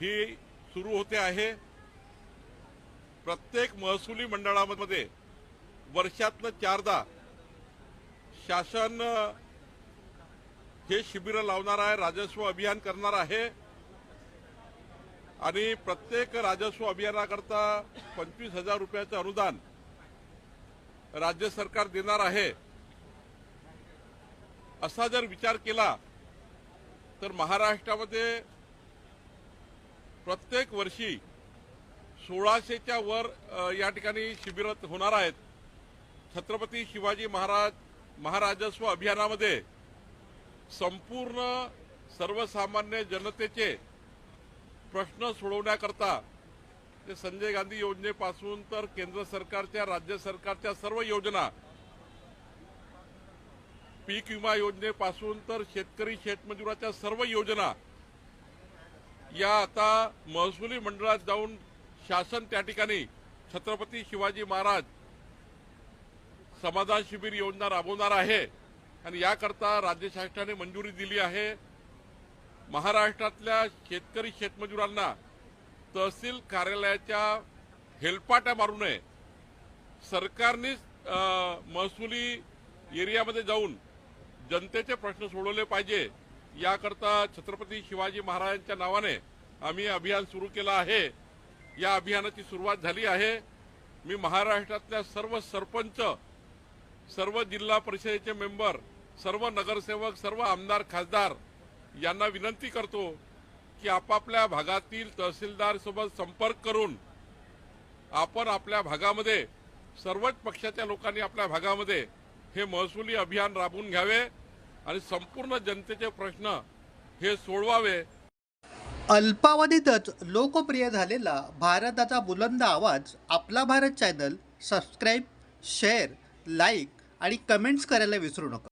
ही सुरू होते आहे. प्रत्येक महसुली मंडळामध्ये वर्षातनं चारदा शासन हे शिबिरं लावणार आहे राजस्व अभियान करणार आहे. आणि प्रत्येक राजस्व अभियानाकरता पंचवीस हजार रुपयाचं अनुदान राज्य सरकार देणार आहे. असा जर विचार केला तर महाराष्ट्रामध्ये प्रत्येक वर्षी सोळाशेच्या वर या ठिकाणी शिबिरत होणार आहेत. छत्रपती शिवाजी महाराज महाराजस्व अभियानामध्ये संपूर्ण सर्वसामान्य जनतेचे प्रश्न सोडवण्याकरता ते संजय गांधी योजनेपासून तर केंद्र सरकारच्या राज्य सरकारच्या सर्व योजना पीक विमा योजनेपासून तर शेतकरी शेतमजुराच्या सर्व योजना या आता महसुली मंडळात जाऊन शासन त्या ठिकाणी छत्रपती शिवाजी महाराज समाधान शिबिर योजना राबवणार आहे. आणि याकरता राज्य शासनाने मंजुरी दिली आहे. महाराष्ट्रातल्या शेतकरी शेतमजुरांना तहसील कार्यालयाच्या हेलपाट्या मारू नये. सरकारनेच महसुली एरियामध्ये जाऊन जनतेचे प्रश्न सोडवले पाहिजे. याकरता छत्रपती शिवाजी महाराजांच्या नावाने आम्ही अभियान सुरू केलं आहे. या अभियानाची सुरुवात झाली आहे. मी महाराष्ट्रातल्या सर्व सरपंच सर्व जिल्हा परिषदेचे मेंबर सर्व नगरसेवक सर्व आमदार खासदार यांना विनंती करतो की आपापल्या भागातील तहसीलदार सोबत संपर्क करून आपण आपल्या भागामध्ये सर्वच पक्षाच्या लोकांनी आपल्या भागामध्ये हे महसुली अभियान राबवून घ्यावे. आणि संपूर्ण जनतेचे प्रश्न हे सोडवावे. अल्पावधीतच लोकप्रिय झालेला भारताचा बुलंद आवाज आपला Bharat channel subscribe share like आणि कमेंट्स करायला विसरू नका.